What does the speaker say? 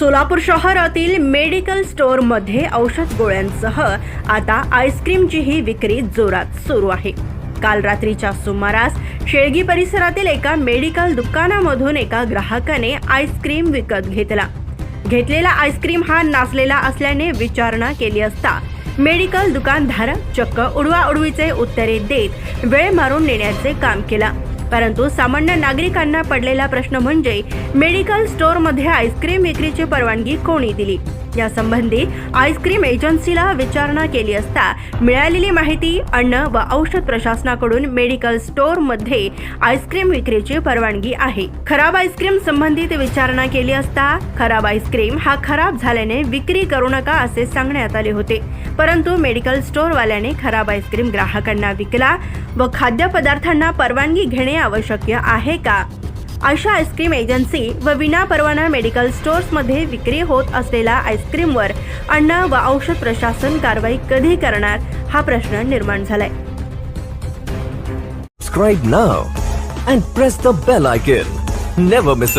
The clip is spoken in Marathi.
सोलापूर शहरातील मेडिकल स्टोअरमध्ये औषध गोळ्यांसह आता आईस्क्रीमचीही विक्री जोरात सुरू आहे. काल रात्रीच्या सुमारास शेळगी परिसरातील एका मेडिकल दुकानामधून एका ग्राहकाने आईस्क्रीम विकत घेतला. घेतलेला आईस्क्रीम हा नासलेला असल्याने विचारणा केली असता मेडिकल दुकानधारक चक्क उडवा उडवीचे उत्तरे देत वेळ मारून नेण्याचे काम केला. परंतु सामान्य नागरिकांना पडलेला प्रश्न म्हणजे मेडिकल स्टोअरमध्ये आईस्क्रीम विक्रीची परवानगी कोणी दिली? यासंबंधी आईस्क्रीम एजन्सीला विचारणा केली असता मिळालेली माहिती अन्न व औषध प्रशासनाकडून मेडिकल स्टोअरमध्ये आईस्क्रीम विक्रीची परवानगी आहे. खराब आईस्क्रीम संबंधित विचारणा केली असता खराब आईस्क्रीम हा खराब झाल्याने विक्री करू नका असे सांगण्यात आले होते. परंतु मेडिकल स्टोअरवाल्याने खराब आईस्क्रीम ग्राहकांना विकला व खाद्यपदार्थांना परवानगी घेणे आवश्यक आहे का अशा आईस्क्रीम एजन्सी व विना परवाना मेडिकल स्टोअर्समध्ये विक्री होत असलेल्या आईस्क्रीमवर अन्न व औषध प्रशासन कारवाई कधी करणार हा प्रश्न निर्माण झालाय Subscribe now and press the bell icon. Never miss